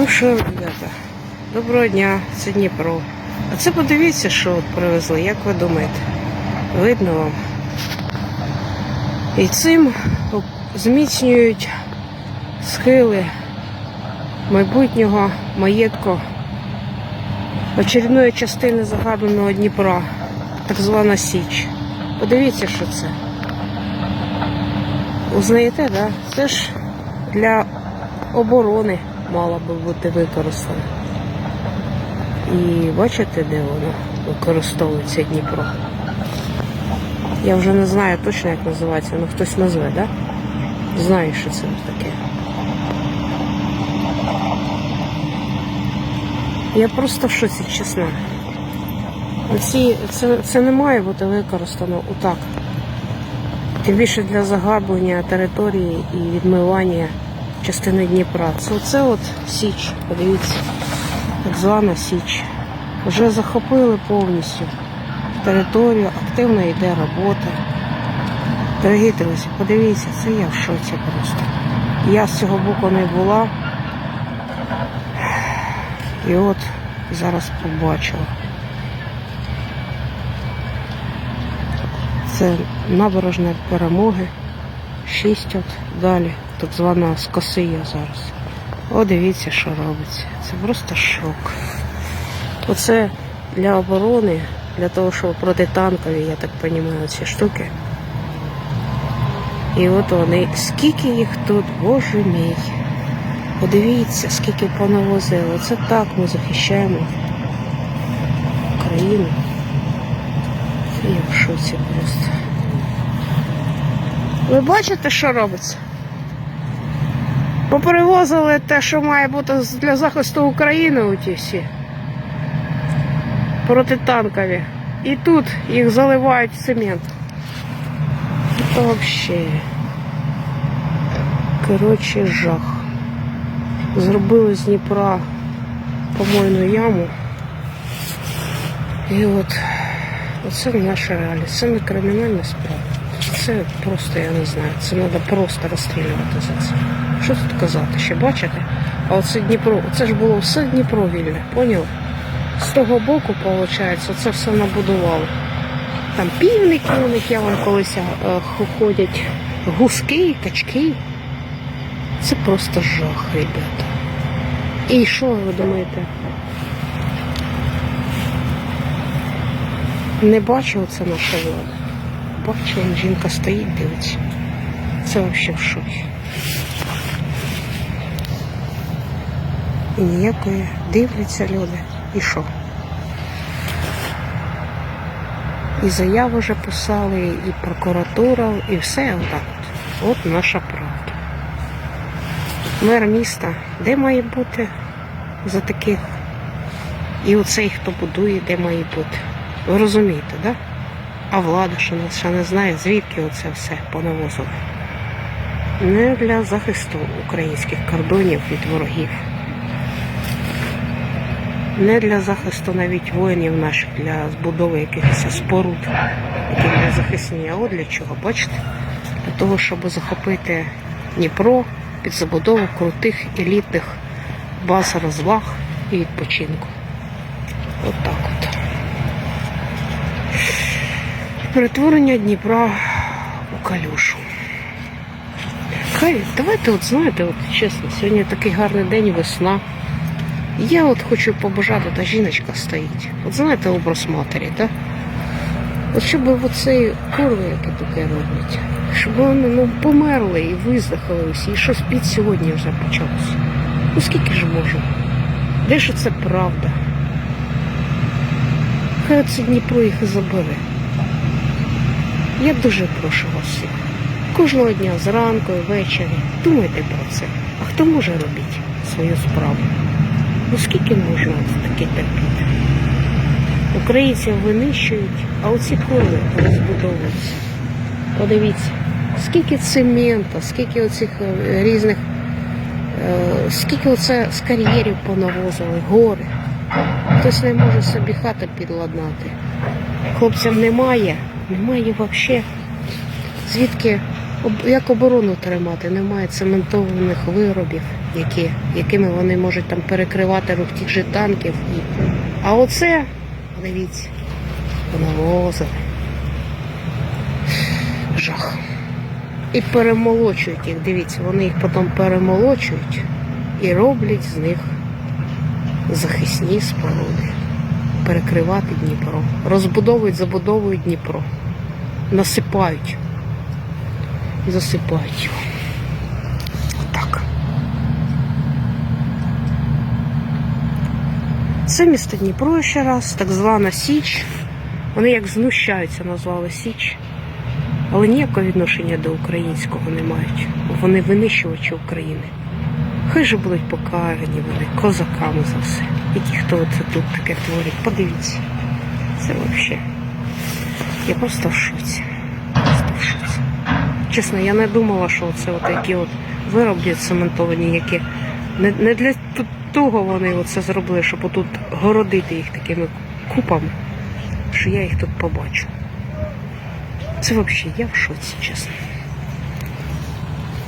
Ну що, ребята, доброго дня, це Дніпро. А це подивіться, що от привезли, як ви думаєте? Видно вам? І цим зміцнюють схили майбутнього маєтку очередної частини загаданого Дніпра, так звана Січ. Подивіться, що це. Узнаєте, да? Це ж для оборони мала би бути використана. І бачите, де воно використовується Дніпро? Я вже не знаю точно, як називається, але хтось назве, так? Да? Знаю, що це таке. Я просто в шоці, чесно. Ці, це, це не має бути використано отак. Тим більше для загаблення території і відмивання частини Дніпра. Це оце от Січ, подивіться, так звана Січ. Вже захопили повністю територію, активно йде робота. Дорогі друзі, подивіться, це я в шоці просто. Я з цього боку не була. І от зараз побачила. Це набережна перемоги. Шість от далі. Так звана скосия зараз. О, дивіться, що робиться. Це просто шок. Оце для оборони, для того, щоб протитанкові, я так розумію, ці штуки. І от вони, скільки їх тут, боже мій. Подивіться, скільки понавозили. Це так ми захищаємо Україну. Це я в шоці просто. Ви бачите, що робиться? Поперевозили те, що має бути для захисту України у ті всі. Протитанкові. І тут їх заливають в цемент. Це взагалі. Коротше, жах. Зробили з Дніпра помойну яму. І от оце наша реальність. Це не кримінальна справа. Це просто, я не знаю, це треба просто розстрілювати за це. Що тут казати? Ще бачите? А оце Дніпро, це ж було все Дніпро вільне, поняли? З того боку, виходить, це все набудували. Там півники у них, я вам колись е, ходять, гуски, качки. Це просто жах, ребята. І що ви думаєте? Не бачив це наша влада. Бачила, жінка стоїть, дивиться. Це взагалі в шокі. І ніякої дивляться люди. І що? І заяву вже писали, і прокуратура, і все отак. От, от наша правда. Мер міста, де має бути за таких? І оцей, хто будує, де має бути. Ви розумієте? Да? А влада ще не, ще не знає, звідки оце все понавозили. Не для захисту українських кордонів від ворогів. Не для захисту навіть воїнів наших, для збудови якихось споруд, які для захисні. А для чого? Бачите? Для того, щоб захопити Дніпро під забудову крутих елітних баз розваг і відпочинку. От так от. Перетворення Дніпра у калюшу. Хай, давайте, от знаєте, от чесно, сьогодні такий гарний день, весна. Я от хочу побажати, та жіночка стоїть. От знаєте образ матері, так? От щоб оцей курви, які таке роблять, щоб вони ну, померли і виздихали і щось під сьогодні вже почалося. Ну скільки ж можу? Де ж це правда? Хай оце Дніпро їх і забере. Я дуже прошу вас всіх. Кожного дня зранку і ввечері думайте про це. А хто може робити свою справу? Ну скільки можна таке терпіти? Українців винищують, а оці курви розбудовуються. Подивіться, скільки цемента, скільки оцих е, різних, е, скільки оце з кар'єрів понавозили, гори. Хтось не може собі хату підладнати. Хлопцям немає, немає взагалі звідки як оборону тримати, немає цементованих виробів, які, якими вони можуть там перекривати рух тих же танків. А оце, дивіться, навозили. Жах. І перемолочують їх. Дивіться, вони їх потім перемолочують і роблять з них захисні споруди. Перекривати Дніпро. Розбудовують, забудовують Дніпро. Насипають. І засипають його. Отак. Це місто Дніпро ще раз, так звана Січ. Вони як знущаються, назвали Січ. Але ніякого відношення до українського не мають. Вони винищувачі України. Хай же будуть покарані вони козаками за все. Які хто це тут таке творить. Подивіться. Це взагалі. Я просто в шоці. Чесно, я не думала, що це такі от вироби цементовані, які не, не для того вони це зробили, щоб отут городити їх такими купами, що я їх тут побачу. Це взагалі я в шоці, чесно.